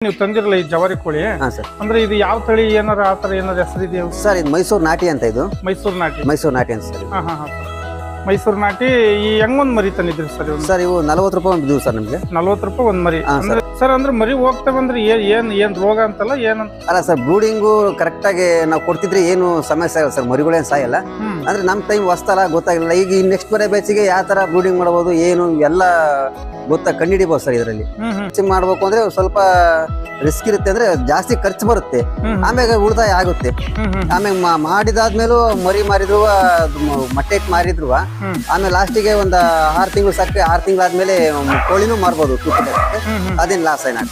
ನೀವು ತಂದಿರಲ್ಲ ಈ ಜವಾರಿ ಕೋಳಿ? ಹಾ ಸರ್. ಅಂದ್ರೆ ಇದು ಯಾವ ತಳಿ ಏನಾರ ಆ ತರ ಏನಾರ ಹೆಸರು ಇದೆಯಾ? ಸರ್ ಇದು ಮೈಸೂರು ನಾಟಿ ಅಂತ ಇದು. ಮೈಸೂರು ನಾಟಿ. ಮೈಸೂರು ನಾಟಿ ಅಂತ ಸರ್ ಇದು. ಹಾ ಹಾ ಹಾ ಮೈಸೂರು ನಾಟಿ ಈ ಹೆಂಗೊಂದ್ ಮರಿ ತಂದಿದ್ರಿ ಸರ್ ಇವ್ನು? ಸರ್ ಇವು ನಲವತ್ತು ರೂಪಾಯಿ ಒಂದು ಬಿದ್ದು ಸರ್ ನಿಮಗೆ. ನಲ್ವತ್ತು ರೂಪಾಯಿ ಒಂದ್ ಮರಿ. ಹಾ, ಅಂದ್ರೆ ಸರ್ ಅಂದ್ರೆ ಮರಿ ಹೋಗ್ತಾವಂದ್ರೆ ಏನ್ ಏನ್ ಏನ್ ರೋಗ ಅಂತಲ್ಲ ಏನಂತ? ಅಲ್ಲ ಸರ್ ಬ್ರೂಡಿಂಗು ಕರೆಕ್ಟಾಗಿ ನಾವು ಕೊಡ್ತಿದ್ರೆ ಏನು ಸಮಸ್ಯೆ ಆಗಲ್ಲ ಸರ್ ಮರಿಗಳೇನ್ ಸಾಯಲ್ಲ. ಹ್ಮ್. ಅಂದ್ರೆ ನಮ್ಮ ಟೈಮ್ ಹೊಸ್ತಲ್ಲ ಗೊತ್ತಾಗಿಲ್ಲ ಈಗ ನೆಕ್ಸ್ಟ್ ಬರೋ ಬ್ಯಾಚಿಗೆ ಯಾವ ತರ ಬ್ರೂಡಿಂಗ್ ಮಾಡಬಹುದು ಏನು ಎಲ್ಲ ಗೊತ್ತಾ ಕಂಡಿಡಿಬಹುದು ಸರ್ ಇದರಲ್ಲಿ. ಹೆಚ್ಚು ಮಾಡ್ಬೇಕು ಅಂದ್ರೆ ಸ್ವಲ್ಪ ರಿಸ್ಕ್ ಇರುತ್ತೆ ಅಂದ್ರೆ ಜಾಸ್ತಿ ಖರ್ಚು ಬರುತ್ತೆ. ಆಮೇಲೆ ಆಮ್ಯಾಗ ಉಳಿತಾಯ ಆಗುತ್ತೆ. ಆಮ್ಯಾಗ ಮಾಡಿದಾದ್ಮೇಲೂ ಮರಿ ಮಾರಿದ್ರು ಮೊಟ್ಟೆ ಇಟ್ಟು ಮಾರಿದ್ರು ಆಮೇಲೆ ಲಾಸ್ಟಿಗೆ ಒಂದ್ ಆರ್ ತಿಂಗಳು ಸಾಕಿ ಆರು ತಿಂಗಳಾದ್ಮೇಲೆ ಕೋಳಿನೂ ಮಾರ್ಬೋದು ಅದೇನು ಲಾಸ್ ಏನ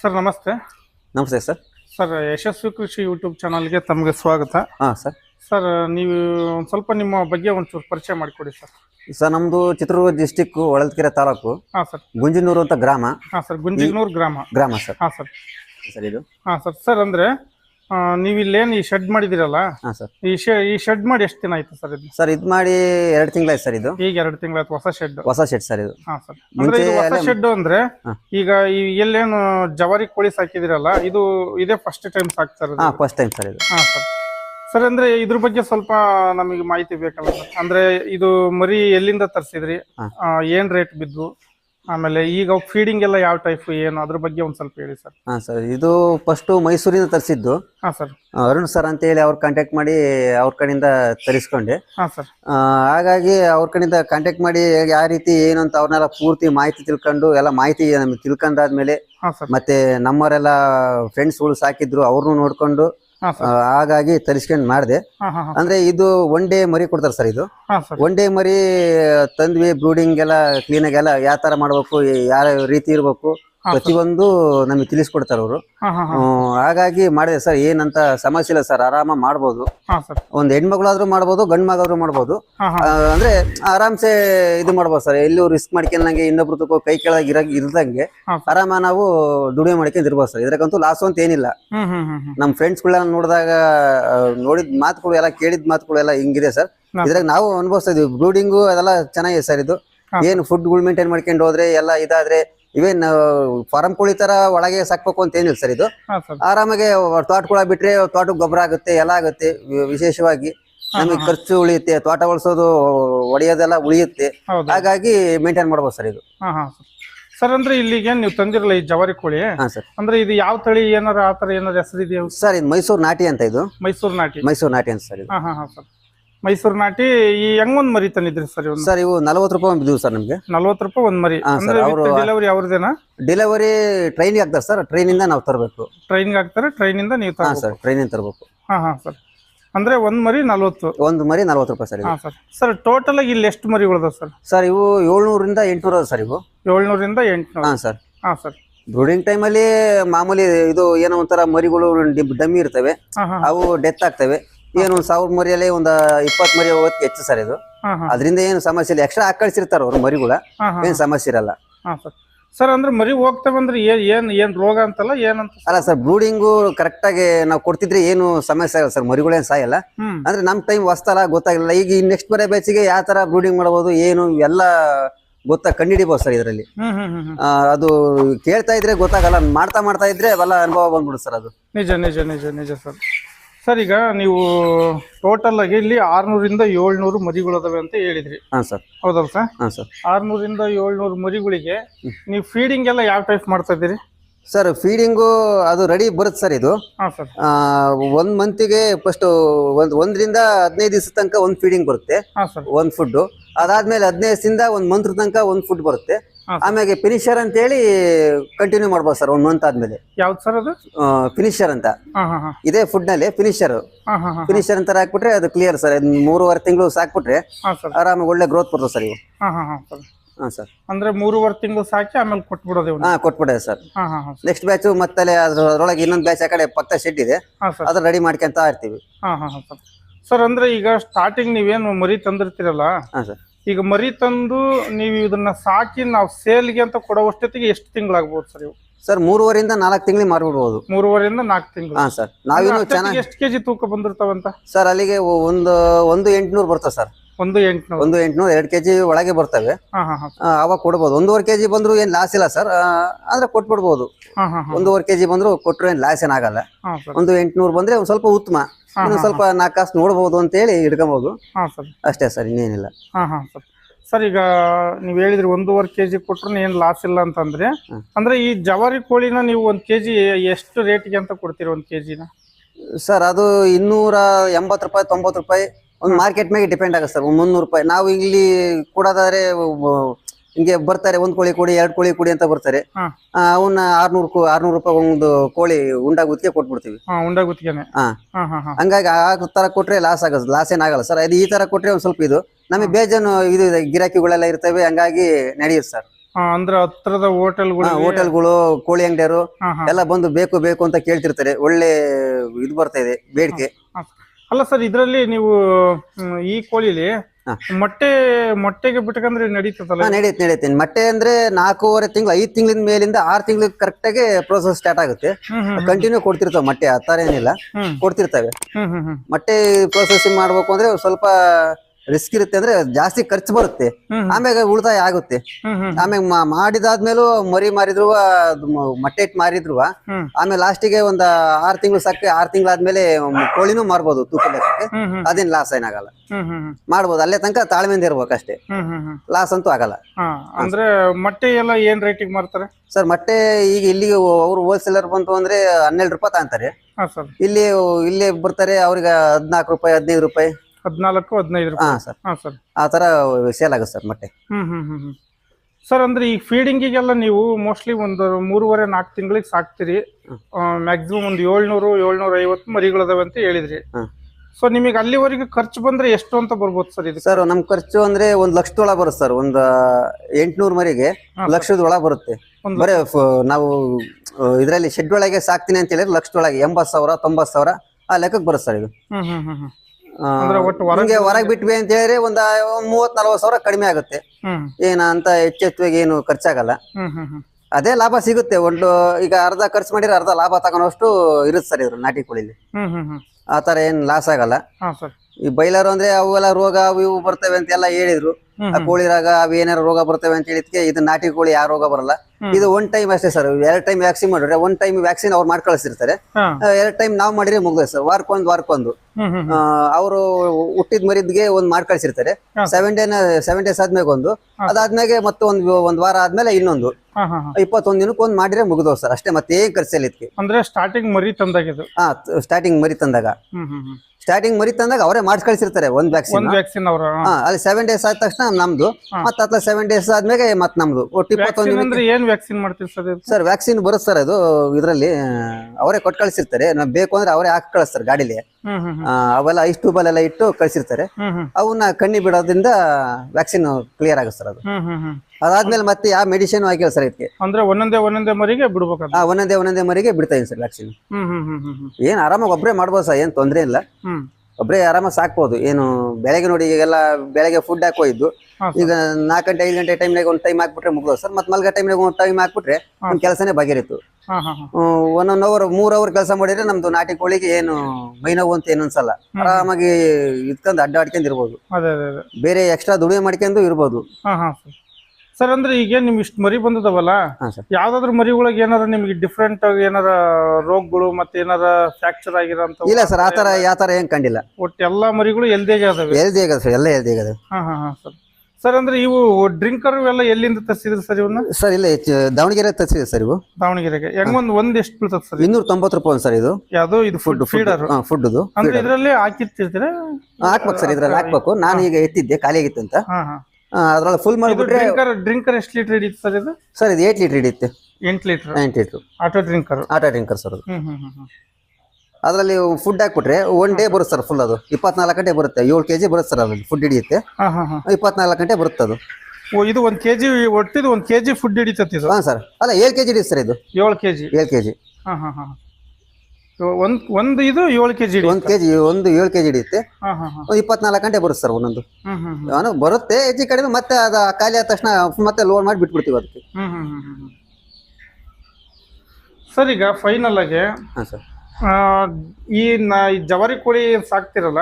ಸರ್ ನಮಸ್ತೆ. ನಮಸ್ತೆ ಸರ್. ಸರ್ ಯಶಸ್ವಿ ಕೃಷಿ ಯೂಟ್ಯೂಬ್ ಚಾನಲ್ಗೆ ತಮಗೆ ಸ್ವಾಗತ. ಹಾ ಸರ್ ಸರ್ ನೀವು ಒಂದು ಸ್ವಲ್ಪ ನಿಮ್ಮ ಬಗ್ಗೆ ಒಂಚೂರು ಪರಿಚಯ ಮಾಡಿಕೊಡಿ ಸರ್ ಸರ್ ನಮ್ದು ಚಿತ್ರದುರ್ಗ ಡಿಸ್ಟಿಕ್ ಹೊಳಲ್ಕೆರೆ ತಾಲೂಕು. ಹಾ ಸರ್ ಗುಂಜಿನೂರು ಅಂತ ಗ್ರಾಮ. ಹಾ ಸರ್ ಗುಂಜಿನೂರು ಗ್ರಾಮ. ಗ್ರಾಮ ಸರ್ ಹಾ ಸರ್ ಸರ್ ಇದು? ಹಾ ಸರ್ ಸರ್ ಅಂದ್ರೆ ನೀವು ಇಲ್ಲೇನು ಈ ಶೆಡ್ ಮಾಡಿದಿರಲ್ಲ ಹಾಂ ಸರ್ ಈ ಶೆ ಈ ಶೆಡ್ ಮಾಡಿ ಎಷ್ಟು ದಿನ ಆಯ್ತು ಸರ್ ಇದು? ಸರ್ ಇದು ಮಾಡಿ ಎರಡು ತಿಂಗಳಾಯ್ತು ಸರ್ ಇದು. ಈಗ ಎರಡು ತಿಂಗಳಾಯ್ತು ಹೊಸ ಶೆಡ್ ಹೊಸ ಶೆಡ್ ಸರ್ ಇದು. ಹಾ ಸರ್ ಅಂದ್ರೆ ಇದು ಹೊಸ ಶೆಡ್ ಅಂದ್ರೆ ಹಾ. ಈಗ ಈ ಎಲ್ಲೇನು ಜವಾರಿ ಕೋಳಿ ಸಾಕಿದಿರಲ್ಲ ಇದು ಇದೇ ಫಸ್ಟ್ ಟೈಮ್ ಸಾಕ್ತಾರೆ ಹಾಂ ಫಸ್ಟ್ ಟೈಮ್ ಸರ್ ಇದು. ಹಾ ಸರ್ ಸರ್ ಅಂದ್ರೆ ಇದ್ರ ಬಗ್ಗೆ ಸ್ವಲ್ಪ ನಮಗೆ ಮಾಹಿತಿ ಬೇಕಲ್ಲ ಸರ್ ಅಂದ್ರೆ ಇದು ಮರಿ ಎಲ್ಲಿಂದ ತರಿಸಿದ್ರಿ? ಹಾ. ಏನ್ ರೇಟ್ ಬಿದ್ದು ಆಮೇಲೆ ಈಗ ಫೀಡಿಂಗ್ ಎಲ್ಲ ಯಾವ ಟೈಪ್ ಏನು ಅದ್ರ ಬಗ್ಗೆ ಒಂದ್ ಸ್ವಲ್ಪ ಹೇಳಿ ಸರ್ ಹಾ ಸರ್ ಇದು ಫಸ್ಟ್ ಮೈಸೂರಿಂದ ತರಿಸಿದ್ದು. ಅರುಣ್ ಸರ್ ಅರುಣ್ ಸರ್ ಅವ್ರ ಅವ್ರು ಕಾಂಟ್ಯಾಕ್ಟ್ ಮಾಡಿ ಅವ್ರ ಕಡೆಯಿಂದ ತರಿಸ್ಕೊಂಡೆ. ಹಾ ಸರ್ ಆ, ಹಾಗಾಗಿ ಅವ್ರ ಕಡೆಯಿಂದ ಕಾಂಟ್ಯಾಕ್ಟ್ ಮಾಡಿ ಯಾವ ರೀತಿ ಏನು ಅಂತ ಅವ್ರನ್ನೆಲ್ಲ ಪೂರ್ತಿ ಮಾಹಿತಿ ತಿಳ್ಕೊಂಡು ಎಲ್ಲ ಮಾಹಿತಿ ನಮಗೆ ತಿಳ್ಕೊಂಡಾದ್ಮೇಲೆ ಹಾ ಸರ್ ಮತ್ತೆ ನಮ್ಮವರೆಲ್ಲ ಫ್ರೆಂಡ್ಸ್ಗಳು ಸಾಕಿದ್ರು ಅವ್ರನ್ನೂ ನೋಡ್ಕೊಂಡು ಹಾಗಾಗಿ ತರಿಸ್ಕೊಂಡು ಮಾಡಿದೆ. ಅಂದ್ರೆ ಇದು ಒನ್ ಡೇ ಮರಿ ಕೊಡ್ತಾರೆ ಸರ್ ಇದು. ಒನ್ ಡೇ ಮರಿ ತಂದ್ವಿ ಬ್ರೂಡಿಂಗ್ ಎಲ್ಲ ಕ್ಲೀನಾಗಿ ಎಲ್ಲ ಯಾವ ತರ ಮಾಡ್ಬೇಕು ಯಾವ ರೀತಿ ಇರ್ಬೇಕು ಪ್ರತಿಯೊಂದು ನಮಗೆ ತಿಳಿಸ್ಕೊಡ್ತಾರೆ ಅವರು. ಹಾಗಾಗಿ ಮಾಡಿದೆ ಸರ್ ಏನಂತ ಸಮಸ್ಯೆ ಇಲ್ಲ ಸರ್ ಆರಾಮ ಮಾಡ್ಬೋದು. ಒಂದು ಹೆಣ್ಮಗಳಾದ್ರೂ ಮಾಡ್ಬೋದು ಗಂಡ್ ಮಗಾದ್ರು ಮಾಡ್ಬೋದು. ಅಂದ್ರೆ ಆರಾಮ್ಸೆ ಇದು ಮಾಡ್ಬೋದು ಸರ್ ಎಲ್ಲೂ ರಿಸ್ಕ್ ಮಾಡ್ಕೊಂಡಂಗೆ ಇನ್ನೊಬ್ರು ತಗೋ ಕೈ ಕೆಳಗೆ ಇರ ಇರ್ದಂಗೆ ಆರಾಮ ನಾವು ದುಡಿಮೆ ಮಾಡ್ಕೊಂಡ್ ಇರ್ಬೋದು ಸರ್ ಇದ್ರಾಗಂತೂ ಲಾಸ್ ಅಂತ ಏನಿಲ್ಲ. ನಮ್ ನಮ್ಮ ಫ್ರೆಂಡ್ಸ್ಗಳೆಲ್ಲ ನೋಡಿದಾಗ ನೋಡಿದ ಮಾತುಗಳು ಎಲ್ಲ ಕೇಳಿದ ಮಾತುಗಳು ಎಲ್ಲ ಹಿಂಗಿದೆ ಸರ್. ಇದ್ರಾಗ ನಾವು ಅನುಭವಿಸ್ತಾ ಇದೀವಿ ಬ್ಲೂಡಿಂಗು ಅದೆಲ್ಲ ಚೆನ್ನಾಗಿದೆ ಸರ್ ಇದು. ಏನು ಏನು ಫುಡ್ಗಳು ಮೇಂಟೈನ್ ಮಾಡ್ಕೊಂಡು ಹೋದ್ರೆ ಎಲ್ಲ ಇದಾದ್ರೆ ಇವೇನ್ ಫಾರಂ ಕೋಳಿ ತರ ಒಳಗೆ ಸಾಕ್ಬೇಕು ಅಂತ ಏನಿಲ್ಲ ಸರ್ ಇದು. ಆರಾಮಾಗಿ ತೋಟ ಕೂಡ ತೋಟಗಳ ಬಿಟ್ರೆ ತೋಟಕ್ಕೆ ಗೊಬ್ಬರ ಆಗುತ್ತೆ ಎಲ್ಲ ಆಗುತ್ತೆ ವಿಶೇಷವಾಗಿ ನಮಗೆ ಖರ್ಚು ಉಳಿಯುತ್ತೆ ತೋಟ ಬಳಸೋದು ಒಡೆಯೋದೆಲ್ಲ ಉಳಿಯುತ್ತೆ. ಹಾಗಾಗಿ ಮೇಂಟೈನ್ ಮಾಡಬಹುದು ಸರ್ ಇದು. ಸರ್. ಅಂದ್ರೆ ಇಲ್ಲಿಗೆ ನೀವು ತಂದಿರಲ್ಲ ಈ ಜವಾರಿ ಕೋಳಿ? ಅಂದ್ರೆ ಇದು ಯಾವ ತಳಿ ಏನಾರ ಆತರ ತರ ಏನಾರ ಹೆಸರು ಇದೆಯಾ ಸರ್ ಇದು ಮೈಸೂರು ನಾಟಿ ಅಂತ ಇದು. ಮೈಸೂರು ನಾಟಿ. ಮೈಸೂರು ನಾಟಿ ಅಂತ ಸರ್ ಹಾ ಹಾ ಸರ್. ಮೈಸೂರು ನಾಟಿ ಈ ಹೆಂಗೊಂದ್ ಮರಿ ತಂದಿದ್ರಿ ಸರ್ ಒಂದು ಸರ್ ಇವು ನಲವತ್ತು ರೂಪಾಯಿ ಒಂದು ಸರ್ ನಮಗೆ. ನಲ್ವತ್ತು ರೂಪಾಯಿ ಒಂದ್ ಮರಿ. ಹಾ, ಅಂದ್ರೆ sir, ಅವ್ರು- ಡೆಲಿವರಿ ಅವ್ರದೇನಾ? ಡೆಲಿವರಿ ಟ್ರೈನಿಗೆ ಆಗ್ತದೆ ಸರ್ ಟ್ರೈನಿಂದ ನಾವು ತರಬೇಕು. ಟ್ರೈನ್ಗೆ ಟ್ರೈನ್ ಇಂದ ನೀವು ಹಾ ತಗೋಬೇಕು ಸರ್ ಟ್ರೈನಿಂದ ತರಬೇಕು. ಹಾ ಹಾ ಸರ್. ಅಂದ್ರೆ ಒಂದ್ ಮರಿ ನಲ್ವತ್ತು. ಒಂದು ಮರಿ ನಲ್ವತ್ತು ರೂಪಾಯಿ ಸರ್ ಹಾ ಇದು ಸರ್. ಸರ್ ಟೋಟಲ್ ಆಗಿ ಇಲ್ಲಿ ಎಷ್ಟು ಮರಿಗಳದ ಸರ್? ಸರ್ ಇವು ಏಳ್ನೂರಿಂದ ಎಂಟ್ನೂರ ಸರ್ ಇವು. ಏಳ್ನೂರಿಂದ ಎಂಟ್ನೂರು. ಹಾ ಸರ್. ಹಾ ಸರ್. ಬ್ರೂಡಿಂಗ್ ಟೈಮಲ್ಲಿ ಮಾಮೂಲಿ ಇದು ಏನೋ ಒಂಥರ ಮರಿಗಳು ಡಮ್ಮಿ ಇರ್ತವೆ. ಹಾ ಹಾ. ಅವು ಡೆತ್ ಆಗ್ತವೆ. ಏನು ಒಂದ್ ಸಾವಿರ ಮರಿಯಲ್ಲಿ ಒಂದ್ ಇಪ್ಪತ್ ಮರಿ ಹೋಗೋದಕ್ಕೆ ಹೆಚ್ಚು ಸರ್ ಇದು. ಅದರಿಂದ ಏನು ಸಮಸ್ಯೆ ಇಲ್ಲ. ಎಕ್ಸ್ಟ್ರಾ ಆಕಳಿಸಿರ್ತಾರ ಅವ್ರ ಮರಿಗಳ. ಏನು ಸಮಸ್ಯೆ ಇರಲ್ಲ. ಸರ್. ಅಂದ್ರೆ ಮರಿ ಹೋಗ್ತೇವೆ ಅಂದ್ರೆ ಏನ್ ಏನ್ ರೋಗ ಅಂತಲ್ಲ ಏನಂತ ಅಲ್ಲ ಸರ್ ಬ್ರೂಡಿಂಗು ಕರೆಕ್ಟಾಗಿ ನಾವು ಕೊಡ್ತಿದ್ರೆ ಏನು ಸಮಸ್ಯೆ ಆಗಲ್ಲ ಸರ್. ಮರಿಗಳೇನು ಸಾಯಲ್ಲ. ಅಂದ್ರೆ ನಮ್ ಟೈಮ್ ಹೊಸ್ತಲ್ಲ ಗೊತ್ತಾಗಿಲ್ಲ. ಈಗ ಈ ನೆಕ್ಸ್ಟ್ ಮರೆ ಬ್ಯಾಚಿಗೆ ಯಾವ ತರ ಬ್ರೂಡಿಂಗ್ ಮಾಡಬಹುದು ಏನು ಎಲ್ಲ ಗೊತ್ತಾ ಕಂಡಿಡಿಬಹುದು ಸರ್ ಇದರಲ್ಲಿ. ಅದು ಕೇಳ್ತಾ ಇದ್ರೆ ಗೊತ್ತಾಗಲ್ಲ. ಮಾಡ್ತಾ ಮಾಡ್ತಾ ಇದ್ರೆ ಅವೆಲ್ಲ ಅನುಭವ ಬಂದ್ಬಿಡುತ್ತೆ ಸರ್ ಅದು. ನಿಜ ನಿಜ ನಿಜ ನಿಜ ಸರ್. ಸರ್ ಈಗ ನೀವು ಟೋಟಲ್ ಆಗಿ ಇಲ್ಲಿ ಆರ್ನೂರಿಂದ ಏಳ್ನೂರು ಮರಿಗಳದಾವೆ ಅಂತ ಹೇಳಿದ್ರಿ. ಹಾಂ ಸರ್. ಹೌದಲ್ಲ ಸರ್? ಹಾಂ ಸರ್. ಆರ್ನೂರಿಂದ ಏಳ್ನೂರು ಮರಿಗಳಿಗೆ ನೀವು ಫೀಡಿಂಗ್ ಎಲ್ಲ ಯಾವ ಟೈಪ್ ಮಾಡ್ತಾ ಇದ್ದೀರಿ? ಸರ್ ಫೀಡಿಂಗು ಅದು ರೆಡಿ ಬರುತ್ತೆ ಸರ್ ಇದು. ಒಂದ್ ಸರ್. ಒಂದು ಮಂತಿಗೆ ಫಸ್ಟ್ ಒಂದು ಒಂದರಿಂದ ಹದಿನೈದು ದಿವಸ ತನಕ ಒಂದು ಫೀಡಿಂಗ್ ಬರುತ್ತೆ. ಒಂದ್ ಸರ್. ಒಂದು ಫುಡ್ಡು ಅದಾದ್ಮೇಲೆ ಹದಿನೈದು ದಿವಸದಿಂದ ಒಂದು ಮಂತ್ರ ತನಕ ಒಂದು ಫುಡ್ ಬರುತ್ತೆ. ಆಮೇಲೆ ಫಿನಿಶರ್ ಅಂತ ಹೇಳಿ ಕಂಟಿನ್ಯೂ ಮಾಡ್ಬೋದು ಸರ್ ಒಂದ್ ಮಂತ್ ಆದ್ಮೇಲೆ. ಫಿನಿಶರ್ ಸರ್ ಅದು? ಫಿನಿಷರ್ ಅಂತ. ಹಾ ಹಾ ಹಾ. ಇದೇ ಫುಡ್ನಲ್ಲಿ ಫಿನಿಶರ್ ಫಿನಿಶರ್ ಹಾ ಅಂತ ಹಾಕ್ಬಿಟ್ರೆ ಅದು ಕ್ಲಿಯರ್ ಸರ್ ಮೂರುವರೆ ತಿಂಗಳು ಸಾಕ್ಬಿಟ್ರೆ ಹಾ ಸರ್ ಆರಾಮಾಗಿ ಒಳ್ಳೆ ಗ್ರೋತ್ ಬರ್ತದೆ ಸರ್ ಇವು. ಹಾ ಹಾ ಹಾ ಸರ್. ಹಾಂ ಸರ್ ಅಂದ್ರೆ ಮೂರುವರೆ ತಿಂಗಳು ಸಾಕಿ ಆಮೇಲೆ ಕೊಟ್ಬಿಡೋದು ಇವ್ನ. ಹಾಂ ಕೊಟ್ಬಿಟ್ಟೆ ಸರ್ ಹಾ ಹಾ ಹಾ ನೆಕ್ಸ್ಟ್ ಬ್ಯಾಚ್ ಮತ್ತೆ ಅದ್ರ ಅದ್ರೊಳಗೆ ಇನ್ನೊಂದು ಬ್ಯಾಚ್ ಆ ಕಡೆ ಪಕ್ಕ ಶೆಡ್ ಇದೆ. ಹಾ ಸರ್. ಅದ್ರ ರೆಡಿ ಮಾಡ್ಕೊಂತ ಇರ್ತೀವಿ. ಹಾ ಹಾ ಹಾ ಸರ್. ಸರ್ ಅಂದ್ರೆ ಈಗ ಸ್ಟಾರ್ಟಿಂಗ್ ನೀವೇನು ಮರಿ ತಂದಿರ್ತೀರಲ್ಲ? ಹಾ ಸರ್ ಈಗ ಮರಿ ತಂದು ನೀವು ಇದನ್ನ ಸಾಕಿ ನಾವು ಸೇಲ್ಗೆ ಅಂತ ಕೊಡೋವಷ್ಟೊತ್ತಿಗೆ ಎಷ್ಟು ತಿಂಗಳಾಗ್ಬೋದು ಸರ್ ಇವು? ಸರ್ ಮೂರುವರೆಯಿಂದ ನಾಲ್ಕು ತಿಂಗಳಿಗೆ ಮಾರ್ಬಿಡ್ಬೋದು. ಮೂರುವರೆಯಿಂದ ನಾಲ್ಕು ತಿಂಗಳು. ಹಾಂ ಸರ್. ನಾವಿನ್ನು ಚೆನ್ನಾಗಿ ಎಷ್ಟು ಕೆಜಿ ತೂಕ ಬಂದಿರ್ತಾವಂತ? ಸರ್ ಅಲ್ಲಿಗೆ ಒ- ಒಂದು ಒಂದು ಎಂಟುನೂರು ಬರ್ತದೆ ಸರ್. ಒಂದು ಎಂಟುನೂರು. ಒಂದು ಎಂಟ್ನೂರು ಎರಡು ಕೆಜಿ ಒಳಗೆ ಬರ್ತವೆ. ಹಾ ಹಾ ಹಾ. ಆ, ಅವಾಗ ಕೊಡ್ಬೋದು. ಒಂದೂವರೆ ಕೆಜಿ ಬಂದ್ರು ಏನು ಲಾಸ್ ಇಲ್ಲ ಸರ್. ಅಂದ್ರೆ ಕೊಟ್ಬಿಡ್ಬೋದು. ಹಾ ಹಾ ಹಾ. ಒಂದೂವರೆ ಕೆಜಿ ಬಂದ್ರು ಕೊಟ್ಟರು ಏನ್ ಲಾಸ್ ಏನಾಗಲ್ಲ ಹಾ ಸರ್. ಒಂದು ಎಂಟುನೂರು ಬಂದ್ರೆ ಒಂದ್ ಸ್ವಲ್ಪ ಉತ್ತಮ. ಸ್ವಲ್ಪ ನಾಲ್ಕು ಕಾಸು ನೋಡ್ಬೋದು ಅಂತ ಹೇಳಿ ಹಾ ಸರ್. ಅಷ್ಟೇ ಸರ್ ಇನ್ನೇನಿಲ್ಲ. ಹಾ ಹಾ ಸರ್. ಸರ್ ಈಗ ನೀವು ಹೇಳಿದ್ರಿ ಒಂದೂವರೆ ಕೆ ಜಿ ಕೊಟ್ರು ಏನು ಲಾಸ್ ಇಲ್ಲ ಅಂತಂದ್ರೆ. ಅಂದ್ರೆ ಈ ಜವಾರಿ ಕೋಳಿನ ನೀವು ಒಂದು ಕೆ ಜಿ ಎಷ್ಟು ರೇಟಿಗೆ ಅಂತ ಕೊಡ್ತೀರಿ ಒಂದು ಕೆ ಜಿನ ಸರ್ ಅದು ಇನ್ನೂರ ಎಂಬತ್ತು ರೂಪಾಯಿ ತೊಂಬತ್ತು ರೂಪಾಯಿ ಒಂದು ಮಾರ್ಕೆಟ್ ಮೇಲೆ ಡಿಪೆಂಡ್ ಆಗುತ್ತೆ ಸರ್ ಮುನ್ನೂರು ರೂಪಾಯಿ. ನಾವು ಇಲ್ಲಿ ಕೊಡೋದಾದ್ರೆ ಹಿಂಗೆ ಬರ್ತಾರೆ ಒಂದ್ ಕೋಳಿ ಕೊಡಿ ಎರಡ್ ಕೋಳಿ ಕೊಡಿ ಅಂತ ಬರ್ತಾರೆ. ಹಾ. ಅವನ್ನ ಆರ್ನೂರ್ ಆರ್ನೂರ್ ರೂಪಾಯಿ ಒಂದು ಕೋಳಿ ಉಂಡಾಗ ಗುತ್ತಿಗೆ ಕೊಟ್ಬಿಡ್ತೀವಿ. ಹಾ ಉಂಡ ಗುತ್ತಿಗೆನೆ ಹಾ. ಹಾ ಹಾ ಹಾ. ಹಂಗಾಗಿ ಆ ತರ ಕೊಟ್ರೆ ಲಾಸ್ ಆಗೋದು ಲಾಸ್ ಏನಾಗಲ್ಲ ಸರ್ ಅದು ಈ ತರ ಕೊಟ್ರೆ ಒಂದ್ ಸ್ವಲ್ಪ ಇದು. ನಮಗೆ ಬೇಜಾನು ಇದು ಇದೆ, ಗಿರಾಕಿಗಳೆಲ್ಲ ಇರ್ತವೆ ಹಂಗಾಗಿ ನಡೆಯುತ್ತೆ ಸರ್ ಹಾ ಅಂದ್ರೆ ಹತ್ರದ ಹೋಟೆಲ್ಗಳು ಹೋಟೆಲ್ಗಳು ಕೋಳಿ ಅಂಗಡಿಯರು ಹಾ ಹಾ. ಎಲ್ಲ ಬಂದು ಬೇಕು ಬೇಕು ಅಂತ ಕೇಳ್ತಿರ್ತಾರೆ. ಒಳ್ಳೆ ಇದು ಬರ್ತಾ ಇದೆ ಬೇಡಿಕೆ. ಅಲ್ಲ ಸರ್ ಇದರಲ್ಲಿ ನೀವು ಈ ಕೋಳಿಲಿ. ಮೊಟ್ಟೆ ಮೊಟ್ಟೆಗೆ ಬಿಟ್ಕಂದ್ರೆ ನಡೀತದಲ್ಲ ಹಾ ನಡೆಯುತ್ತೆ ನಡೆಯುತ್ತೆ ಮೊಟ್ಟೆ ಅಂದ್ರೆ ನಾಲ್ಕೂವರೆ ತಿಂಗಳು ಐದು ತಿಂಗಳಿನ ಮೇಲಿಂದ ಆರು ತಿಂಗಳ ಕರೆಕ್ಟ್ ಆಗಿ ಪ್ರೋಸೆಸ್ ಸ್ಟಾರ್ಟ್ ಆಗುತ್ತೆ. ಕಂಟಿನ್ಯೂ ಕೊಡ್ತಿರ್ತಾವೆ ಮೊಟ್ಟೆ ಆ ಥರ ಏನಿಲ್ಲ. ಕೊಡ್ತಿರ್ತವೆ. ಮೊಟ್ಟೆ ಪ್ರೊಸೆಸಿಂಗ್ ಮಾಡ್ಬೇಕು ಅಂದ್ರೆ ಸ್ವಲ್ಪ ರಿಸ್ಕ್ ಇರುತ್ತೆ ಅಂದ್ರೆ ಜಾಸ್ತಿ ಖರ್ಚು ಬರುತ್ತೆ. ಆಮ್ಯಾಗ ಉಳಿತಾಯ ಆಗುತ್ತೆ. ಆಮ್ಯಾಗ ಮಾಡಿದಾದ್ಮೇಲೂ ಮರಿ ಮಾರಿದ್ರು ಮೊಟ್ಟೆ ಇಟ್ಟು ಮಾರಿದ್ರು. ಆಮೇಲೆ ಲಾಸ್ಟಿಗೆ ಒಂದ್ ಆರ್ ತಿಂಗಳು ಸಾಕಿ ಆರ್ ತಿಂಗಳಾದ್ಮೇಲೆ ಕೋಳಿನೂ ಮಾರ್ಬೋದು ತೂಕ ಲೆಕ್ಕಕ್ಕೆ. ಅದೇನ್ ಲಾಸ್ ಏನಾಗಲ್ಲ ಮಾಡ್ಬೋದು. ಅಲ್ಲೇ ತನಕ ತಾಳ್ಮೆಯಿಂದ ಇರ್ಬೇಕು ಅಷ್ಟೇ ಹ್ಮ್ ಹ್ಮ್ ಹ್ಮ್. ಲಾಸ್ ಅಂತೂ ಆಗಲ್ಲ. ಅಂದ್ರೆ ಮೊಟ್ಟೆ ಎಲ್ಲ ಏನ್ ರೇಟಿಗೆ ಮಾರ್ತಾರೆ? ಸರ್ ಮೊಟ್ಟೆ ಈಗ ಇಲ್ಲಿಗೆ ಅವರು ಹೋಲ್ಸೇಲರ್ ಬಂತು ಅಂದ್ರೆ ಹನ್ನೆರಡು ರೂಪಾಯಿ ತಗೊಂತಾರೆ. ಇಲ್ಲಿ ಇಲ್ಲಿ ಬರ್ತಾರೆ ಅವ್ರಿಗೆ ಹದಿನಾಲ್ಕು ರೂಪಾಯಿ ಹದಿನೈದು ರೂಪಾಯಿ. ಹದಿನಾಲ್ಕು ಹದಿನೈದು ಹಾ ಸರ್. ಹಾಂ ಸರ್. ಆ ತರ ಸೇಲ್ ಆಗುತ್ತೆ ಸರ್ ಮೊಟ್ಟೆ. ಹ್ಮ್ ಹ್ಮ್ ಹ್ಮ್ ಹ್ಮ್. ಸರ್ ಅಂದ್ರೆ ಈ ಫೀಡಿಂಗಿಗೆಲ್ಲ ನೀವು ಮೋಸ್ಟ್ಲಿ ಒಂದು ಮೂರುವರೆ ನಾಲ್ಕು ತಿಂಗಳಿಗೆ ಸಾಕ್ತೀರಿ. ಮ್ಯಾಕ್ಸಿಮಮ್ ಒಂದು ಏಳ್ನೂರು ಏಳ್ನೂರ ಐವತ್ತು ಮರಿಗಳದಾವೆ ಅಂತ ಹೇಳಿದ್ರಿ. ಹಾಂ. ಸೊ ನಿಮಗೆ ಅಲ್ಲಿವರೆಗೆ ಖರ್ಚು ಬಂದ್ರೆ ಎಷ್ಟು ಅಂತ ಬರ್ಬೋದು ಸರ್ ಇದು ಸರ್ ನಮ್ ಖರ್ಚು ಅಂದ್ರೆ ಒಂದ್ ಲಕ್ಷದೊಳಗೆ ಬರುತ್ತೆ ಸರ್. ಒಂದ್ ಎಂಟ್ನೂರು ಮರಿಗೆ ಲಕ್ಷದ ಒಳಗೆ ಬರುತ್ತೆ. ಒಂದ್ ಬರೇ ಫ- ನಾವು ಇದರಲ್ಲಿ ಶೆಡ್ ಒಳಗೆ ಸಾಕ್ತೀನಿ ಅಂತ ಹೇಳಿದ್ರೆ ಲಕ್ಷದೊಳಗೆ ಎಂಬತ್ ಸಾವಿರ ತೊಂಬತ್ ಸಾವಿರ ಆ ಲೆಕ್ಕಕ್ಕೆ ಬರುತ್ತೆ ಸರ್ ಇದು. ಹ್ಮ್ ಹ್ಮ್ ಹ್ಮ್ ಹ್ಮ್. ಅಂದ್ರೆ ಒಟ್ಟು ಹೊರಗೆ ಹೊರಗೆ ಬಿಟ್ವಿ ಅಂತ ಹೇಳಿ ಒಂದ್ ಮೂವತ್ ನಲ್ವತ್ ಸಾವಿರ ಕಡಿಮೆ ಆಗುತ್ತೆ. ಹ್ಮ್. ಏನ ಅಂತ ಹೆಚ್ಚೆಚ್ಚುವಾಗಿ ಏನು ಖರ್ಚಾಗಲ್ಲ. ಹ್ಮ್ ಹ್ಮ್ ಹ್ಮ್. ಅದೇ ಲಾಭ ಸಿಗುತ್ತೆ. ಒಂದು ಈಗ ಅರ್ಧ ಖರ್ಚು ಮಾಡಿದ್ರೆ ಅರ್ಧ ಲಾಭ ತಗೊಳೋಷ್ಟು ಇರುತ್ತೆ ಸರ್ ಇದ್ರ ನಾಟಿ ಕೋಳಿಲಿ. ಆತರ ಹ್ಮ್ ಹ್ಮ್. ಆ ತರ ಏನ್ ಲಾಸ್ ಆಗಲ್ಲ. ಹಾ ಸರ್. ಈ ಬೈಲರ್ ಅಂದ್ರೆ ಅವೆಲ್ಲ ರೋಗ ಅವು ಇವು ಬರ್ತವೆ ಅಂತ ಎಲ್ಲ ಹೇಳಿದ್ರು. ಆ ಕೋಳಿರಾಗ ಅವ್ ಏನಾರು ರೋಗ ಬರ್ತವೆ ಅಂತ ಹೇಳಿದ್ಕೆ ಇದು ನಾಟಿ ಕೋಳಿ ಯಾವ ರೋಗ ಬರಲ್ಲ. ಇದು ಒನ್ ಟೈಮ್ ಅಷ್ಟೇ ಸರ್ ಎರಡ್ ಟೈಮ್ ವ್ಯಾಕ್ಸಿನ್ ಮಾಡಿದ್ರೆ ಒನ್ ಟೈಮ್ ವ್ಯಾಕ್ಸಿನ್ ಅವ್ರು ಮಾಡಿ ಕಳಿಸಿರ್ತಾರೆ ಎರಡ್ ಟೈಮ್ ನಾವು ಮಾಡಿದ್ರೆ ಮುಗ್ದ ಸರ್ ವಾರಕ್ಕೊಂದು ವಾರಕ್ಕೊಂದು. ಅವರು ಹುಟ್ಟಿದ ಮರಿದ್ಗೆ ಒಂದ್ ಮಾಡಿ ಕಳಿಸಿರ್ತಾರೆ. ಸೆವೆನ್ ಡೇ ಸೆವೆನ್ ಡೇಸ್ ಆದ್ಮೇಲೆ ಒಂದು. ಅದಾದ್ಮೇಲೆ ಮತ್ತೆ ಒಂದ್ ಒಂದ್ ವಾರ ಆದ್ಮೇಲೆ ಇನ್ನೊಂದು. ಇಪ್ಪತ್ತೊಂದ್ ದಿನಕ್ಕೆ ಒಂದ್ ಮಾಡಿದ್ರೆ ಮುಗಿದವ್ ಸರ್ ಅಷ್ಟೇ ಮತ್ತೆ ಏನ್ ಖರ್ಚಲ್ಲಿ ಇದಕ್ಕೆ ಅಂದ್ರೆ ಸ್ಟಾರ್ಟಿಂಗ್ ಮರಿ ತಂದಾಗ ಹಾ ಸ್ಟಾರ್ಟಿಂಗ್ ಮರಿ ತಂದಾಗ. ಸ್ಟಾರ್ಟಿಂಗ್ ಮರಿ ತಂದಾಗ ಅವರೇ ಮಾಡಿ ಕಳಿಸಿರ್ತಾರೆ ಒಂದ್ ವ್ಯಾಕ್ಸಿನ್ ಅಲ್ಲಿ ಸೆವೆನ್ ಡೇಸ್ ಆದ ತಕ್ಷಣ ನಮ್ದು. ಮತ್ತ ಹತ್ತ ಸೆವೆನ್ ಡೇಸ್ ಆದ್ಮೇಲೆ ಮತ್ ನಮ್ದು. ಒಟ್ಟು ಇಪ್ಪತ್ತೊಂದು ದಿನ ಅಂದ್ರೆ ಏನ್ ವ್ಯಾಕ್ಸಿನ್ ಮಾಡ್ತೀವಿ ಸರ್ ಇದು? ಸರ್ ವ್ಯಾಕ್ಸಿನ್ ಬರುತ್ತೆ ಸರ್ ಅದು ಇದರಲ್ಲಿ ಅವರೇ ಕೊಟ್ಟು ಕಳಿಸಿರ್ತಾರೆ. ನಾವ್ ಬೇಕು ಅಂದ್ರೆ ಅವರೇ ಹಾಕಿ ಕಳಿಸ್ತಾರೆ ಗಾಡಿಲಿ. ಹ್ಮ್ ಹ್ಮ್ ಹ್ಮ್. ಆ, ಅವೆಲ್ಲ ಐಸ್ ಟ್ಯೂಬಲ್ ಎಲ್ಲ ಇಟ್ಟು ಕಳಿಸಿರ್ತಾರೆ. ಹ್ಮ್ ಹ್ಮ್. ಅವನ್ನ ಕಣ್ಣಿ ಬಿಡೋದ್ರಿಂದ ವ್ಯಾಕ್ಸಿನ್ ಕ್ಲಿಯರ್ ಆಗುತ್ತೆ ಸರ್ ಅದು. ಹ್ಮ್ ಹ್ಮ್ ಹ್ಮ್. ಅದಾದ್ಮೇಲೆ ಮತ್ತೆ ಯಾವ ಮೆಡಿಸಿನ್ ಹಾಕಿಲ್ಲ ಸರ್ ಇದಕ್ಕೆ ಅಂದ್ರೆ ಒಂದೊಂದೇ ಒಂದೊಂದೇ ಮರಿಗೆ ಬಿಡ್ಬೇಕಂತ ಆ ಒಂದೊಂದೇ ಒಂದೊಂದೇ ಮರಿಗೆ ಬಿಡ್ತಾ ಇದೀನಿ ಸರ್ ವ್ಯಾಕ್ಸಿನ್ ಹ್ಮ್ ಹ್ಮ್ ಹ್ಮ್ ಹ್ಮ್ ಹ್ಮ್. ಏನ್ ಆರಾಮಾಗಿ ಒಬ್ಬರೇ ಮಾಡ್ಬೋದು ಸರ್ ಏನ್ ತೊಂದ್ರೆ ಇಲ್ಲ. ಹ್ಮ್. ಒಬ್ಬರೇ ಆರಾಮಾಗಿ ಸಾಕ್ಬೋದು. ಏನು ಬೆಳಗ್ಗೆ ನೋಡಿ ಈಗೆಲ್ಲ ಬೆಳಗ್ಗೆ ಫುಡ್ ಹಾಕಿ ಈಗ ನಾಲ್ಕು ಗಂಟೆ ಐದು ಗಂಟೆ ಟೈಮ್ನಾಗ ಒಂದು ಟೈಮ್ ಹಾಕ್ಬಿಟ್ರೆ ಮುಗ್ದು ಸರ್. ಮತ್ತೆ ಮಲ್ಗ ಟೈಮ್ನಾಗ ಒಂದು ಟೈಮ್ ಹಾಕ್ಬಿಟ್ರೆ ನಮ್ಮ ಕೆಲಸನೇ ಬಗೆರಿತು. ಒನ್ ಒನ್ ಅವರ್ ಮೂರ್ ಅವರ್ ಕೆಲಸ ಮಾಡಿದ್ರೆ ನಮ್ದು ನಾಟಿ ಕೋಳಿಗೆ ಏನು ಮೈ ನೋವು ಅಂತ ಏನು ಅನ್ಸಲ್ಲ. ಆರಾಮಾಗಿ ಇದ್ಕೊಂಡು ಅಡ್ಡಾಡ್ಕೊಂಡು ಇರ್ಬೋದು. ಬೇರೆ ಎಕ್ಸ್ಟ್ರಾ ದುಡಿಮೆ ಮಾಡ್ಕೊಂಡು ಇರ್ಬೋದು. ಸರ್ ಅಂದ್ರೆ ಈಗ ನಿಮ್ಗೆ ಇಷ್ಟು ಮರಿ ಬಂದದವಲ್ಲ? ಹಾ ಸರ್ ಯಾವ್ದಾದ್ರು ಮರಿಗಳಿಗೆ ಏನಾರ ನಿಮ್ಗೆ ಡಿಫ್ರೆಂಟ್ ಆಗಿ ಏನಾರ ರೋಗಗಳು ಮತ್ತೆ ಏನಾರ ಫ್ರಾಕ್ಚರ್ ಆಗಿರೋಂತ ಇಲ್ಲ ಸರ್ ಆತರ ಯಾವ ಏನ್ ಕಂಡಿಲ್ಲ. ಒಟ್ಟು ಎಲ್ಲಾ ಮರಿಗಳು ಎಲ್ದೇಗೆ ಅದಾವೆ? ಎಲ್ದಿ ಆಗದ ಸರ್ ಎಲ್ಲ ಎಲ್ದಿ ಆಗದ ಹಾ ಹಾ ಹಾ ಸರ್ ಸರ್ ಅಂದ್ರೆ ಇವು ಡ್ರಿಂಕರ್ ಎಲ್ಲ ಎಲ್ಲಿಂದ ತರಿಸಿದ್ರಿ ಸರ್ ಇವನ್ನ ಸರ್ ಇಲ್ಲ ದಾವಣಗೆರೆ ತರಿಸಿದೆ ಸರ್ ಇವು. ದಾವಣಗೆರೆಗೆ. ಹೆಂಗ್ ಒಂದ್ ಒಂದ್ ಎಷ್ಟು ಬೀಳ್ತದೆ ಸರ್ ಇನ್ನೂರ ತೊಂಬತ್ತು ರೂಪಾಯಿ ಒಂದು ಸರ್ ಇದು. ಯಾವ್ದೋ ಇದು ಫುಡ್ ಫೀಡರ್ ಫುಡ್ದು ಅಂದ್ರೆ ಇದರಲ್ಲಿ ಹಾಕಿರ್ತಿರ್ತೀರಾ? ಹಾಕ್ಬೇಕು ಸರ್ ಇದ್ರಲ್ಲಿ ಹಾಕ್ಬೇಕು. ನಾನು ಈಗ ಎತ್ತಿದ್ದೆ ಖಾಲಿ ಆಗಿತ್ತು ಅಂತ. ಹಾ ಹಾ. ಅದ್ರಲ್ಲಿ ಫುಲ್ ಮಾಡಿಬಿಟ್ರೆ ಡ್ರಿಂಕರ್ ಡ್ರಿಂಕರ್ ಎಷ್ಟು ಲೀಟರ್ ಹಿಡಿಯುತ್ತೆ ಸರ್ ಇದು? ಸರ್ ಇದು ಏಟ್ ಲೀಟರ್ ಹಿಡಿಯುತ್ತೆ. ಎಂಟು litre ninety litre auto drinker auto drinker sir ಅದು. ಹ್ಮ್ ಹ್ಮ್ ಹ್ಮ್ ಹ್ಮ್. ಅದರಲ್ಲಿ ಫುಡ್ ಹಾಕ್ಬಿಟ್ರೆ ಒನ್ ಡೇ ಬರುತ್ತೆ ಸರ್ ಫುಲ್ ಅದು. ಇಪ್ಪತ್ನಾಲ್ಕು ಗಂಟೆ ಬರುತ್ತೆ. ಏಳು ಕೆಜಿ ಬರುತ್ತೆ ಸರ್ ಅದ್ರಲ್ಲಿ ಫುಡ್ ಹಿಡಿಯುತ್ತೆ. ಹಾ ಹಾ ಹಾ. ಇಪ್ಪತ್ನಾಲ್ಕು ಗಂಟೆ ಬರುತ್ತೆ ಅದು. ಓ ಇದು ಒಂದು ಕೆಜಿ ಒಟ್ಟಿದು ಕೆ ಕೆಜಿ ಫುಡ್ ಹಿಡಿತೈತಿ ಇದು? ಹಾ ಸರ್. ಅಲ್ಲ ಏಳು ಕೆಜಿ ಹಿಡಿಯುತ್ತೆ ಸರ್ ಇದು. ಏಳು ಕೆಜಿ ಏಳು ಕೆಜಿ ಹಾ ಹಾ ಹಾ. ಒಂದ್ ಒಂದು ಇದು ಏಳು ಕೆಜಿ ಒಂದು ಕೆಜಿ ಒಂದು ಏಳು ಕೆಜಿ ಹಿಡಿಯುತ್ತೆ. ಒಂದು ಇಪ್ಪತ್ನಾಲ್ಕು ಗಂಟೆ ಬರುತ್ತೆ ಸರ್ ಒಂದೊಂದು. ಅವನು ಬರುತ್ತೆ ಹೆಚ್ಚು ಕಡಿಮೆ ಮತ್ತೆ ಅದು ಖಾಲಿ ಆದ ತಕ್ಷಣ ಮತ್ತೆ ಲೋಡ್ ಮಾಡಿ ಬಿಟ್ಬಿಡ್ತೀವಿ ಅದಕ್ಕೆ. ಸರ್ ಈಗ ಫೈನಲ್ ಆಗಿ ಹಾಂ ಸರ್. ಈ ನಾ ಈ ಜವಾರಿ ಕೋಳಿ ಸಾಕ್ತಿರಲ್ಲ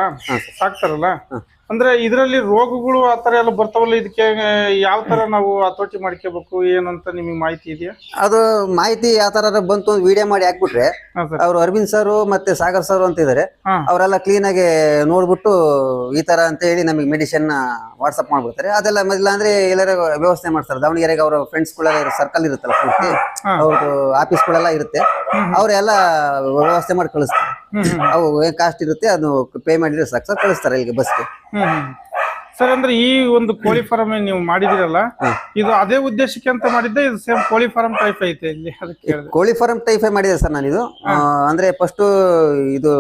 ಸಾಕ್ತಾರಲ್ಲ ಹಾಂ. ಅಂದ್ರೆ ಇದರಲ್ಲಿ ರೋಗಗಳು ಆತರ ಎಲ್ಲ ಬರ್ತಾವಲ್ಲ ಇದಕ್ಕೆ ಯಾವ ತರ ನಾವು ಹತೋಟಿ ಮಾಡ್ಕೋಬೇಕು ಏನಂತ ನಿಮಗೆ ಮಾಹಿತಿ ಇದೆಯಾ? ಅದು ಮಾಹಿತಿ ಯಾವ ತರ ಬಂತು ವಿಡಿಯೋ ಮಾಡಿ ಹಾಕ್ಬಿಟ್ರೆ ಅವ್ರು ಅರವಿಂದ್ ಸರ್ ಮತ್ತೆ ಸಾಗರ್ ಸರ್ ಅಂತ ಇದಾರೆ ಅವರೆಲ್ಲ ಕ್ಲೀನ್ ಆಗಿ ನೋಡ್ಬಿಟ್ಟು ಈ ತರ ಅಂತ ಹೇಳಿ ನಮಗೆ ಮೆಡಿಸಿನ್ ವಾಟ್ಸ್ಆಪ್ ಮಾಡ್ಬಿಡ್ತಾರೆ. ಅದೆಲ್ಲ ಮೊದಲ ಅಂದ್ರೆ ಎಲ್ಲರ ವ್ಯವಸ್ಥೆ ಮಾಡ್ತಾರೆ. ದಾವಣಗೆರೆಗೆ ಅವರ ಫ್ರೆಂಡ್ಸ್ ಗಳೆಲ್ಲ ಸರ್ಕಲ್ ಇರುತ್ತಲ್ಲ ಪೂರ್ತಿ. ಅವ್ರದ್ದು ಆಫೀಸ್ಗಳೆಲ್ಲ ಇರುತ್ತೆ. ಅವರೆಲ್ಲ ವ್ಯವಸ್ಥೆ ಮಾಡಿ ಕಳಿಸ್ತಾರೆ. ಅವು ಏನ್ ಕಾಸ್ಟ್ ಇರುತ್ತೆ ಅದು ಪೇ ಮಾಡಿದ್ರೆ ಸಾಕು. ಸರ್ ಕಳಿಸ್ತಾರೆ ಇಲ್ಲಿಗೆ ಬಸ್ಗೆ. ಸರ್ ಅಂದ್ರೆ ಈ ಒಂದು ಕೋಳಿ ಫಾರಂ ನೀವು ಮಾಡಿದಿರಲ್ಲ ಇದು ಅದೇ ಉದ್ದೇಶಕ್ಕೆ ಅಂತ ಮಾಡಿದ್ದೆ ಇದು ಸೇಮ್ ಕೋಳಿ ಫಾರಂ ಟೈಪ್ ಐತೆ ಇಲ್ಲಿ? ಅದಕ್ಕೆ ಕೋಳಿ ಫಾರಂ ಟೈಪ್ ಮಾಡಿದೆ ಸರ್ ನಾನಿದು. ಇದು ಅಂದ್ರೆ ಫಸ್ಟ್ ಇದು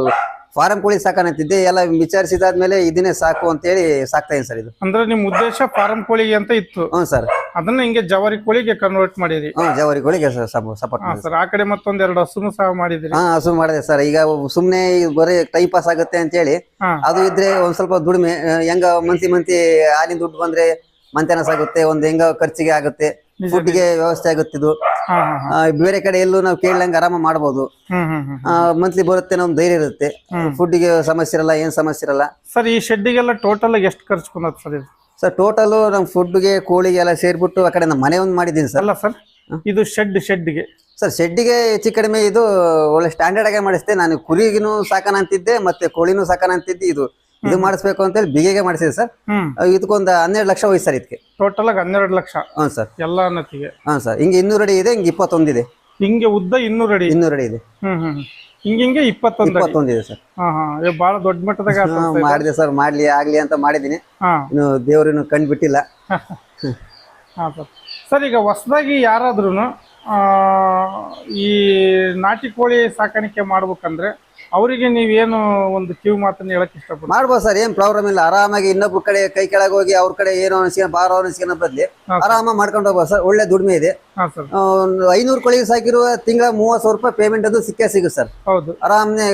ಫಾರಂ ಕೋಳಿ ಸಾಕಾನಂತಿದ್ದೆ ಎಲ್ಲ ವಿಚಾರಿಸಿದಾದ್ಮೇಲೆ ಇದನ್ನೇ ಸಾಕು ಅಂತ ಹೇಳಿ ಸಾಕ್ತಾ ಇದೀನಿ ಸರ್ ಇದು. ಅಂದ್ರೆ ನಿಮ್ ಉದ್ದೇಶ ಫಾರಂ ಕೋಳಿಗೆ ಅಂತ ಇತ್ತು. ಹ್ಞೂ ಸರ್. ಅದನ್ನ ಹಿಂಗೆ ಜವಾರಿ ಕೋಳಿಗೆ ಕನ್ವರ್ಟ್ ಮಾಡಿದ್ರಿ ಹ್ಞೂ ಜವಾರಿ ಕೋಳಿಗೆ ಸಪೋರ್ಟ್ ಹಾ ಸರ್ ಆ ಕಡೆ ಮತ್ತೊಂದ್ ಎರಡು ಹಸುನು ಸಹ ಮಾಡಿದಿರಿ. ಹಾ ಹಸು ಮಾಡಿದೆ ಸರ್. ಈಗ ಸುಮ್ನೆ ಬರೀ ಟೈಮ್ ಪಾಸ್ ಆಗುತ್ತೆ ಅಂತ ಹೇಳಿ ಅದು ಇದ್ರೆ ಒಂದ್ ಸ್ವಲ್ಪ ದುಡಿಮೆ ಆ, ಹೆಂಗ ಮಂತಿ ಮಂತಿ ಹಾಲಿನ ದುಡ್ಡು ಬಂದ್ರೆ ಮಂತೆನಸ್ ಆಗುತ್ತೆ ಒಂದ್ ಹೆಂಗ ಖರ್ಚಿಗೆ ಆಗುತ್ತೆ. ಫುಡ್ಗೆ ವ್ಯವಸ್ಥೆ ಆಗುತ್ತೆ ಇದು ಹಾ ಹಾ ಹಾ. ಆ, ಬೇರೆ ಕಡೆ ಎಲ್ಲೂ ನಾವು ಕೇಳ್ದಂಗೆ ಆರಾಮ ಮಾಡಬಹುದು ಮಂತ್ಲಿ ಬರುತ್ತೆ ನಮ್ ಧೈರ್ಯ ಇರುತ್ತೆ. ಫುಡ್ಗೆ ಸಮಸ್ಯೆ ಇರಲ್ಲ ಏನ್ ಸಮಸ್ಯೆ ಇರಲ್ಲ. ಸರ್ ಈ ಶೆಡ್ಡಿಗೆಲ್ಲ ಟೋಟಲ್ ಎಷ್ಟು ಖರ್ಚು ಸರ್ ಇದು? ಸರ್ ಟೋಟಲ್ ನಮ್ ಫುಡ್ಗೆ ಕೋಳಿಗೆ ಎಲ್ಲ ಸೇರ್ಬಿಟ್ಟು ಆ ಕಡೆ ನಮ್ಮ ಮನೆ ಒಂದು ಮಾಡಿದ್ದೀನಿ ಸರ್. ಅಲ್ಲ ಸರ್ ಇದು ಶೆಡ್ ಶೆಡ್ಗೆ ಸರ್ ಶೆಡ್ಡಿಗೆ ಹೆಚ್ಚು ಕಡಿಮೆ ಇದು ಒಳ್ಳೆ ಸ್ಟ್ಯಾಂಡರ್ಡ್ ಆಗಿ ಮಾಡಿಸ್ತೇನೆ ನಾನು ಕುರಿಗಿನೂ ಸಾಕನ ಅಂತಿದ್ದೆ ಮತ್ತೆ ಕೋಳಿನೂ ಸಾಕನ ಅಂತಿದ್ದೆ ಇದು ಇದು ಮಾಡಿಸ್ಬೇಕು ಅಂತೇಳಿ ಬಿಗೆಗೆ ಮಾಡಿಸಿದೆ ಸರ್. ಇದಕ್ಕೊಂದು ಹನ್ನೆರಡು ಲಕ್ಷ ಹೋಯ್ತು ಸರ್ ಇದಕ್ಕೆ. ಟೋಟಲ್ ಆಗಿ ಹನ್ನೆರಡು ಲಕ್ಷ. ಹ್ಞೂ ಸರ್. ಎಲ್ಲ ಅನ್ನತ್ತಿಗೆ ಹಾ ಸರ್. ಹಿಂಗೆ ಇನ್ನೂರು ಅಡಿ ಇದೆ ಹಿಂಗೆ ಇಪ್ಪತ್ತೊಂದಿದೆ ಹಿಂಗೆ ಉದ್ದ ಇನ್ನೂರು ಅಡಿ. ಇನ್ನೂರು ಅಡಿ ಇದೆ. ಹ್ಮ್ ಹ್ಮ್ ಹಿಂಗೆ ಇಪ್ಪತ್ತೊಂದು ಇಪ್ಪತ್ತೊಂದಿದೆ ಸರ್. ಹಾ ಹಾ. ಬಹಳ ದೊಡ್ಡ ಮಟ್ಟದಾಗ ಹಾ, ಮಾಡಿದೆ ಸರ್ ಮಾಡ್ಲಿ ಆಗ್ಲಿ ಅಂತ ಮಾಡಿದೀನಿ ಹಾ. ಇನ್ನು ಇನ್ನು ಕಂಡು ಬಿಟ್ಟಿಲ್ಲ ಹಾ. ಸರ್. ಈಗ ಹೊಸದಾಗಿ ಯಾರಾದ್ರೂ ಈ ನಾಟಿ ಕೋಳಿ ಸಾಕಾಣಿಕೆ ಮಾಡ್ಬೇಕಂದ್ರೆ ಅವರಿಗೆ ನೀವೇನು ಒಂದು ಕಿವಿ ಮಾತನ್ನ ಹೇಳಕ್ ಇಷ್ಟಪಡ್ತೀವಿ ಮಾಡ್ಬೋದು ಸರ್ ಏನ್ ಪ್ರಾಬ್ಲಮ್ ಇಲ್ಲ. ಆರಾಮಾಗಿ ಇನ್ನೊಬ್ರ ಕಡೆ ಕೈ ಕೆಳಗೆ ಹೋಗಿ ಅವ್ರ ಕಡೆ ಏನೋ ಅನಿಸ್ಕೊಂಡು ಬಾರೋ ಅನಿಸ್ಕೊಳ್ಳೋ ಬದ್ಲಿ ಆರಾಮ ಆರಾಮಾಗಿ ಮಾಡ್ಕೊಂಡು ಹೋಗ್ಬೋದು ಸರ್. ಒಳ್ಳೆ ದುಡಿಮೆ ಇದೆ. ಹಾ ಸರ್. ಒಂದು ಐನೂರು ಕೋಳಿಗೆ ಸಾಕಿರುವ ತಿಂಗಳ ಮೂವತ್ತು ಸಾವಿರ ರೂಪಾಯಿ ಪೇಮೆಂಟ್ ಅದು ಸಿಕ್ಕೇ ಸಿಗುತ್ತೆ ಸರ್. ಹೌದು. ಆರಾಮ್ನೆ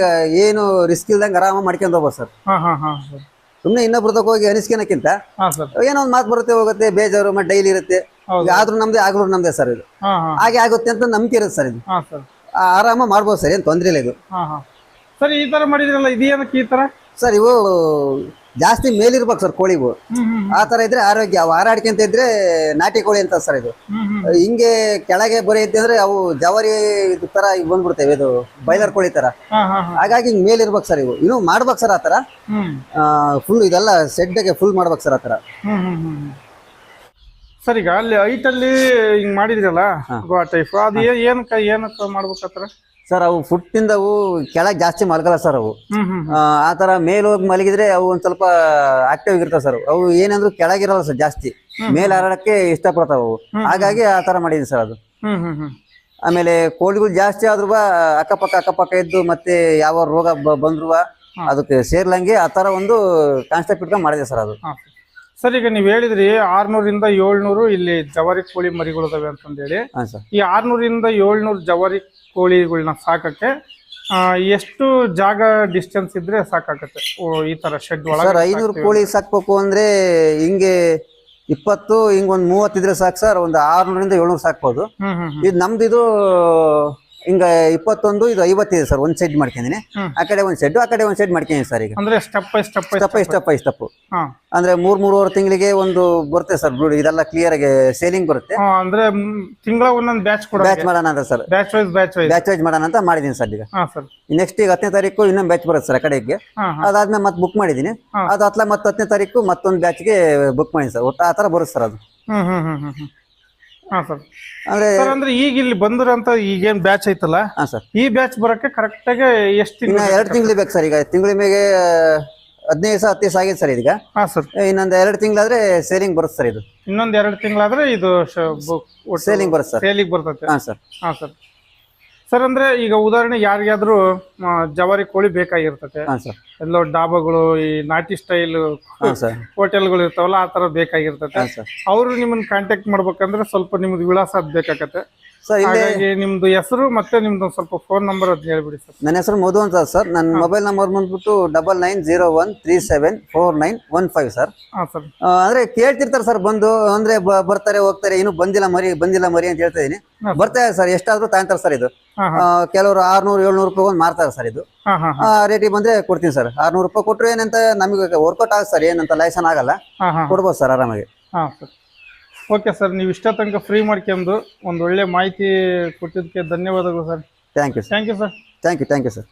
ಏನು ರಿಸ್ಕ್ ಇಲ್ದಂಗೆ ಆರಾಮ ಮಾಡ್ಕೊಂಡು ಹೋಗ್ಬೋದು ಸರ್. ಸುಮ್ನೆ ಹಾ ಹಾ ಸರ್. ಸುಮ್ಮನೆ ಇನ್ನೊಬ್ರದಕ್ಕೆ ಹೋಗಿ ಅನಿಸ್ಕೊಳಕ್ಕಿಂತ ಹಾ ಸರ್. ಏನೋ ಒಂದು ಮಾತು ಬರುತ್ತೆ ಹೋಗುತ್ತೆ ಬೇಜಾರು ಮತ್ತೆ ಡೈಲಿ ಇರುತ್ತೆ. ಹೌದು. ಈಗ ಆದ್ರೂ ನಮ್ದೇ ಆಗ್ರೂ ನಮ್ದೇ ಸರ್ ಇದು. ಹಾ ಹಾ. ಹಾಗೆ ಆಗುತ್ತೆ ಅಂತ ನಂಬಿಕೆ ಇರುತ್ತೆ ಸರ್ ಇದು. ಹಾ ಸರ್. ಆ- ಆರಾಮಾಗಿ ಮಾಡ್ಬೋದು ಸರ್ ಏನು ತೊಂದ್ರೆ ಇಲ್ಲ ಇದು. ಹಾ ಹಾ. ಸರ್ ಈ ತರ ಮಾಡಿದ್ರಲ್ಲ ಇದೇನಕ್ಕೆ ಈ ತರ? ಸರ್ ಇವು ಜಾಸ್ತಿ ಮೇಲಿರ್ಬೇಕು ಸರ್ ಕೋಳಿವು. ಆ ತರ ಇದ್ರೆ ಆರೋಗ್ಯ ಅವು ಹಾರಾಡ್ಕೊಂತ ಇದ್ರೆ ನಾಟಿ ಕೋಳಿ ಅಂತ ಸರ್ ಇದು. ಹಿಂಗೆ ಕೆಳಗೆ ಬರೀ ಇದ್ದಂದ್ರೆ ಅವು ಜವರಿ ಇದು ತರ ಇವ್ ಬಂದ್ಬಿಡ್ತೇವೆ ಇದು ಬೈಲರ್ ಕೋಳಿ ತರ. ಹಾ ಹಾ ಹಾ. ಹಾಗಾಗಿ ಹಿಂಗ್ ಮೇಲಿರ್ಬೇಕು ಸರ್ ಇವು. ಇನ್ನು ಮಾಡ್ಬೇಕು ಸರ್ ಆ ತರ. ಹ್ಮ್. ಫುಲ್ ಇದೆಲ್ಲ ಸೆಡ್ಗೆ ಫುಲ್ ಮಾಡ್ಬೇಕು ಸರ್ ಆ ತರ. ಹ್ಮ್ ಹ್ಮ್ ಹ್ಮ್ ಹ್ಮ್. ಸರ್ ಈಗ ಅಲ್ಲಿ ಐಟ್ ಅಲ್ಲಿ ಹಿಂಗ್ ಮಾಡಿದ್ರಲ್ಲ ಗೋವಾ ಟೈಪ್ ಅದು ಏನ್ ಏನಕ್ಕ ಏನಕ್ಕ ಮಾಡ್ಬೇಕತ್ರ? ಸರ್ ಅವು ಫುಟ್ಟಿಂದ ಅವು ಕೆಳಗೆ ಜಾಸ್ತಿ ಮಲಗಲ್ಲ ಸರ್ ಅವು. ಆ ತರ ಮೇಲೆ ಹೋಗಿ ಮಲಗಿದ್ರೆ ಅವು ಒಂದ್ ಸ್ವಲ್ಪ ಆಕ್ಟಿವ್ ಆಗಿರ್ತಾವ ಸರ್. ಅವು ಏನಂದ್ರು ಕೆಳಗಿರಲ್ಲ ಸರ್ ಜಾಸ್ತಿ. ಮೇಲೆ ಹಾರಾಡಕ್ಕೆ ಇಷ್ಟಪಡ್ತಾವ ಅವು. ಹಾಗಾಗಿ ಆ ತರ ಮಾಡಿದೀನಿ ಸರ್ ಅದು. ಆಮೇಲೆ ಕೋಳಿಗಳು ಜಾಸ್ತಿ ಆದ್ರೂ ಬಾ ಅಕ್ಕಪಕ್ಕ ಅಕ್ಕಪಕ್ಕ ಇದ್ದು ಮತ್ತೆ ಯಾವ ರೋಗ ಬಂದ್ರು ಅದಕ್ಕೆ ಸೇರ್ಲಂಗೆ ಆ ತರ ಒಂದು ಕಾನ್ಸೆಪ್ಟ್ ಇಟ್ಕೊಂಡು ಮಾಡಿದೆ ಸರ್ ಅದು. ಸರ್ ಈಗ ನೀವ್ ಹೇಳಿದ್ರಿ ಆರ್ನೂರಿಂದ ಏಳ್ನೂರು ಇಲ್ಲಿ ಜವಾರಿ ಕೋಳಿ ಮರಿಗಳಿದಾವೆ ಅಂತಂದೇಳಿ. ಈ ಆರ್ನೂರಿಂದ ಏಳ್ನೂರು ಜವಾರಿ ಕೋಳಿಗಳನ್ನ ಸಾಕಕ್ಕೆ ಎಷ್ಟು ಜಾಗ ಡಿಸ್ಟೆನ್ಸ್ ಇದ್ರೆ ಸಾಕಾಗತ್ತೆ? ಈ ತರ ಶೆಡ್ ಒಳಗೆ ಐನೂರು ಕೋಳಿ ಸಾಕ್ಬೇಕು ಅಂದ್ರೆ ಹಿಂಗೆ ಇಪ್ಪತ್ತು ಹಿಂಗ್ ಒಂದ್ ಮೂವತ್ತಿದ್ರೆ ಸಾಕು ಸರ್ ಒಂದು ಆರ್ನೂರಿಂದ ಏಳ್ನೂರು ಸಾಕ್ಬೋದು. ಇದು ನಮ್ದು ಇದು ಹಿಂಗ ಇಪ್ಪತ್ತೊಂದು ಇದು ಐವತ್ತಿದೆ ಸರ್ ಒಂದ್ ಸೈಡ್ ಮಾಡ್ಕೊಂಡಿನಿ. ಆ ಕಡೆ ಒಂದ್ ಸೆಡ್ ಆ ಕಡೆ ಒಂದ್ ಸೆಡ್ ಮಾಡ್ಕೊಂಡಿನಿ ಸರ್ ಈಗ. ಅಂದ್ರೆ step by step by step step step ಅಂದ್ರೆ ಮೂರ್ ಮೂರುವರೆ ತಿಂಗಳಿಗೆ ಒಂದು ಬರುತ್ತೆ ಸರ್ ಇದೆಲ್ಲ ಕ್ಲಿಯರ್ ಆಗಿ ಸೇಲಿಂಗ್ ಬರುತ್ತೆ. ಅಂದ್ರೆ ತಿಂಗಳ ಒಂದೊಂದು ಬ್ಯಾಚ್ ಕೊಡ ಬ್ಯಾಚ್ ಮಾಡೋಣ ಅಂತ sir batch wise batch wise batch wise ಮಾಡೋಣ ಅಂತ ಮಾಡಿದೀನಿ ಸರ್ ಈಗ. ನೆಕ್ಸ್ಟ್ ಈಗ ಹತ್ತನೇ ತಾರೀಕು ಇನ್ನೊಂದು ಬ್ಯಾಚ್ ಬರುತ್ತೆ ಸರ್ ಆ ಕಡೆಗೆ. ಅದಾದ್ಮೇಲೆ ಮತ್ತೆ ಬುಕ್ ಮಾಡಿದೀನಿ. ಅದು ಹತ್ಲ ಮತ್ತೆ ಹತ್ತನೇ ತಾರೀಕು ಮತ್ತೊಂದು ಬ್ಯಾಚ್ಗೆ ಬುಕ್ ಮಾಡಿ ಸರ್ ಒಟ್ಟು ಆ ತರ ಬರುತ್ತೆ ಸರ್ ಅದು. ಹ್ಮ್ ಹ್ಮ್ ಹ್ಮ್ ಹ್ಮ್ ಹ್ಮ್. ಹಾ ಸರ್. ಅಂದ್ರೆ ಸರ್ ಅಂದ್ರೆ ಈಗ ಇಲ್ಲಿ ಬಂದಿರೋಂತ ಈಗೇನ್ ಬ್ಯಾಚ್ ಐತಲ್ಲ? ಹಾ ಸರ್. ಈ ಬ್ಯಾಚ್ ಬರಕ್ಕೆ ಕರೆಕ್ಟ್ ಆಗಿ ಎಷ್ಟು ಇನ್ನ ತಿಂಗಳು ಎರಡು ತಿಂಗಳು ಬೇಕು ಸರ್. ಈಗ ತಿಂಗಳ ಮೇಲೆ ಹದಿನೈದು ಸಾವಿರ ಹತ್ತು ದಿವಸ ಆಗಿದೆ ಸರ್ ಈಗ ಹಾ ಸರ್. ಇನ್ನೊಂದು ಎರಡು ತಿಂಗಳಾದ್ರೆ ಸೇಲಿಂಗ್ ಬರುತ್ತೆ ಸರ್ ಇದು. ಇನ್ನೊಂದ್ ಎರಡು ತಿಂಗಳಾದ್ರೆ ಇದು ಸೇಲಿಂಗ್ ಬರುತ್ತೆ ಸರ್. ಸೇಲಿಗೆ ಬರ್ತೈತೆ. ಹಾ ಸರ್. ಹಾ ಸರ್. ಸರ್ ಅಂದ್ರೆ ಈಗ ಉದಾಹರಣೆ ಯಾರಿಗಾದ್ರೂ ಜವಾರಿ ಕೋಳಿ ಬೇಕಾಗಿರ್ತತೆ. ಹಾ ಸರ್. ಎಲ್ಲೋ ಡಾಬಾಗಳು ಈ ನಾಟಿ ಸ್ಟೈಲ್ ಹೋಟೆಲ್ಗಳು ಇರ್ತಾವಲ್ಲ ಆ ತರ ಬೇಕಾಗಿರ್ತತೆ. ಸರ್ ಅವರು ನಿಮ್ಮನ್ನ ಕಾಂಟ್ಯಾಕ್ಟ್ ಮಾಡ್ಬೇಕಂದ್ರೆ ಸ್ವಲ್ಪ ನಿಮ್ದು ವಿಳಾಸ ಬೇಕಾಗತ್ತೆ. ಹಾಗಾಗಿ ನಿಮ್ದು ಹೆಸರು ಮತ್ತೆ ನಿಮ್ದು ಸ್ವಲ್ಪ ಫೋನ್ ನಂಬರ್ ಹೇಳಿ ಹೇಳ್ಬಿಡಿ ಸರ್ ನನ್ನ ಹೆಸರು ಮಧು ಅಂತ ಸರ್ ನನ್ನ ಮೊಬೈಲ್ ನಂಬರ್ ಬಂದ್ಬಿಟ್ಟು double nine zero one three seven four nine one five sir ಅಂದ್ರೆ ಕೇಳ್ತಿರ್ತಾರೆ ಸರ್ ಬಂದು ಅಂದ್ರೆ ಬರ್ತಾರೆ ಹೋಗ್ತಾರೆ ಏನು ಬಂದಿಲ್ಲ ಮರಿ ಬಂದಿಲ್ಲ ಮರಿ ಅಂತ ಹೇಳ್ತಾ ಇದೀನಿ. ಬರ್ತಾ ಬರ್ತಾರೆ ಸರ್ ಎಷ್ಟಾದ್ರೂ ತಗೊಂತಾರೆ ಸರ್ ಇದು. ಕೆಲವರು ಆರ್ನೂರು ಏಳ್ನೂರು ರೂಪಾಯಿ ಒಂದು ಮಾರ್ತಾರೆ ಸರ್ ಇದು. ರೇಟಿಗೆ ಬಂದ್ರೆ ಕೊಡ್ತೀನಿ ಸರ್ ಆರ್ನೂರು ರೂಪಾಯಿ ಕೊಟ್ಟರು ಏನಂತ ನಮಗೆ ವರ್ಕೌಟ್ ಆಗ ಸರ್ ಏನಂತ ಲೈಸನ್ ಆಗಲ್ಲ. ಕೊಡ್ಬೋದು ಸರ್ ಆರಾಮಾಗಿ. ಹಾ ಸರ್ ಓಕೆ ಸರ್ ನೀವು ಇಷ್ಟ ತನಕ ಫ್ರೀ ಮಾಡ್ಕೊಂಡು ಒಂದು ಒಳ್ಳೆ ಮಾಹಿತಿ ಕೊಟ್ಟಿದ್ದಕ್ಕೆ ಧನ್ಯವಾದಗಳು sir thank you sir thank you sir thank you thank you sir